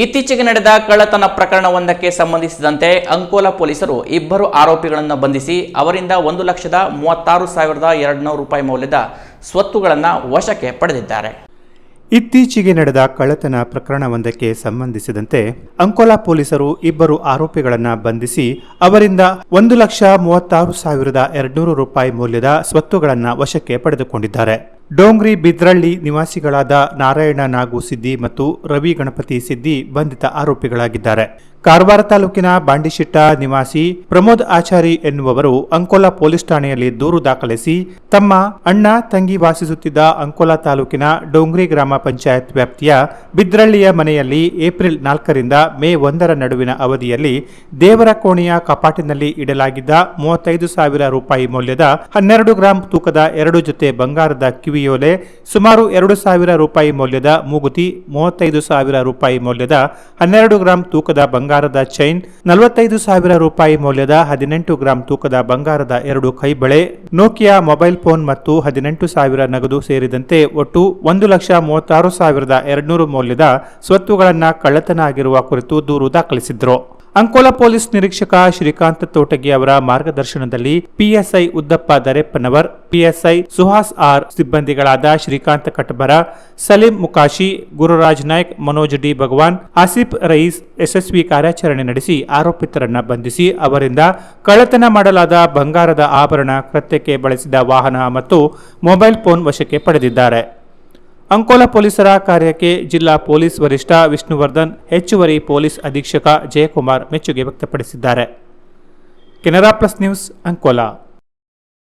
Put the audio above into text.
ಇತ್ತೀಚೆಗೆ ನಡೆದ ಕಳ್ಳತನ ಪ್ರಕರಣವೊಂದಕ್ಕೆ ಸಂಬಂಧಿಸಿದಂತೆ ಅಂಕೋಲಾ ಪೊಲೀಸರು ಇಬ್ಬರು ಆರೋಪಿಗಳನ್ನು ಬಂಧಿಸಿ, ಅವರಿಂದ ಒಂದು ಲಕ್ಷದ ಮೂವತ್ತಾರು ಸಾವಿರದ ಎರಡುನೂರು ರೂಪಾಯಿ ಮೌಲ್ಯದ ಸ್ವತ್ತುಗಳನ್ನು ವಶಕ್ಕೆ ಪಡೆದಿದ್ದಾರೆ. ಇತ್ತೀಚೆಗೆ ನಡೆದ ಕಳ್ಳತನ ಪ್ರಕರಣವೊಂದಕ್ಕೆ ಸಂಬಂಧಿಸಿದಂತೆ ಅಂಕೋಲಾ ಪೊಲೀಸರು ಇಬ್ಬರು ಆರೋಪಿಗಳನ್ನು ಬಂಧಿಸಿ, ಅವರಿಂದ ಒಂದು ಲಕ್ಷ ಮೂವತ್ತಾರು ಸಾವಿರದ ಎರಡ್ನೂರು ರೂಪಾಯಿ ಮೌಲ್ಯದ ಸ್ವತ್ತುಗಳನ್ನು ವಶಕ್ಕೆ ಪಡೆದುಕೊಂಡಿದ್ದಾರೆ. ಡೋಂಗ್ರಿ ಬಿದ್ರಳ್ಳಿ ನಿವಾಸಿಗಳಾದ ನಾರಾಯಣ ನಾಗು ಸಿದ್ದಿ ಮತ್ತು ರವಿ ಗಣಪತಿ ಸಿದ್ದಿ ಬಂಧಿತ ಆರೋಪಿಗಳಾಗಿದ್ದಾರೆ. ಕಾರವಾರ ತಾಲೂಕಿನ ಬಾಂಡಿಶಿಟ್ಟ ನಿವಾಸಿ ಪ್ರಮೋದ್ ಆಚಾರಿ ಎನ್ನುವವರು ಅಂಕೋಲಾ ಪೊಲೀಸ್ ಠಾಣೆಯಲ್ಲಿ ದೂರು ದಾಖಲಿಸಿ ತಮ್ಮ ಅಣ್ಣ, ತಂಗಿ ವಾಸಿಸುತ್ತಿದ್ದ ಅಂಕೋಲಾ ತಾಲೂಕಿನ ಡೋಂಗ್ರಿ ಗ್ರಾಮ ಪಂಚಾಯತ್ ವ್ಯಾಪ್ತಿಯ ಬಿದ್ರಳ್ಳಿಯ ಮನೆಯಲ್ಲಿ ಏಪ್ರಿಲ್ ನಾಲ್ಕರಿಂದ ಮೇ ಒಂದರ ನಡುವಿನ ಅವಧಿಯಲ್ಲಿ ದೇವರ ಕೋಣೆಯ ಕಪಾಟಿನಲ್ಲಿ ಇಡಲಾಗಿದ್ದ ಮೂವತ್ತೈದು ಸಾವಿರ ರೂಪಾಯಿ ಮೌಲ್ಯದ ಹನ್ನೆರಡು ಗ್ರಾಂ ತೂಕದ ಎರಡು ಜೊತೆ ಬಂಗಾರದ ಕಿವಿಯೋಲೆ, ಸುಮಾರು ಎರಡು ಸಾವಿರ ರೂಪಾಯಿ ಮೌಲ್ಯದ ಮೂಗುತಿ, ಮೂವತ್ತೈದು ಸಾವಿರ ರೂಪಾಯಿ ಮೌಲ್ಯದ ಹನ್ನೆರಡು ಗ್ರಾಂ ತೂಕದ ಬಂಗಾರದ ಚೈನ್, ನಲವತ್ತೈದು ಸಾವಿರ ರೂಪಾಯಿ ಮೌಲ್ಯದ ಹದಿನೆಂಟು ಗ್ರಾಂ ತೂಕದ ಬಂಗಾರದ ಎರಡು ಕೈಬಳೆ, ನೋಕಿಯಾ ಮೊಬೈಲ್ ಫೋನ್ ಮತ್ತು ಹದಿನೆಂಟು ಸಾವಿರ ನಗದು ಸೇರಿದಂತೆ ಒಟ್ಟು ಒಂದು ಲಕ್ಷ ಮೂವತ್ತಾರು ಸಾವಿರದ ಎರಡ್ನೂರು ಮೌಲ್ಯದ ಸ್ವತ್ತುಗಳನ್ನು ಕಳ್ಳತನ ಆಗಿರುವ ಕುರಿತು ದೂರು ದಾಖಲಿಸಿದ್ರು. ಅಂಕೋಲಾ ಪೊಲೀಸ್ ನಿರೀಕ್ಷಕ ಶ್ರೀಕಾಂತ್ ತೋಟಗಿ ಅವರ ಮಾರ್ಗದರ್ಶನದಲ್ಲಿ PSI Uddappa Dareppanavar, PSI Suhas R ಸಿಬ್ಬಂದಿಗಳಾದ Srikanth Katabara, Salim Mukashi, Gururaj Naik, Manoj D Bhagwan, Asif Rayees ಯಶಸ್ವಿ ಕಾರ್ಯಾಚರಣೆ ನಡೆಸಿ ಆರೋಪಿತರನ್ನ ಬಂಧಿಸಿ ಅವರಿಂದ ಕಳ್ಳತನ ಮಾಡಲಾದ ಬಂಗಾರದ ಆಭರಣ ಕೃತ್ಯಕ್ಕೆ ಬಳಸಿದ ವಾಹನ ಮತ್ತು ಮೊಬೈಲ್ ಫೋನ್ ವಶಕ್ಕೆ ಪಡೆದಿದ್ದಾರೆ. ಅಂಕೋಲಾ ಪೊಲೀಸರ ಕಾರ್ಯಕ್ಕೆ ಜಿಲ್ಲಾ ಪೊಲೀಸ್ ವರಿಷ್ಠ ವಿಷ್ಣುವರ್ಧನ್, ಹೆಚ್ಚುವರಿ ಪೊಲೀಸ್ ಅಧೀಕ್ಷಕ ಜಯಕುಮಾರ್ ಮೆಚ್ಚುಗೆ ವ್ಯಕ್ತಪಡಿಸಿದ್ದಾರೆ. Canara plus news Ankola.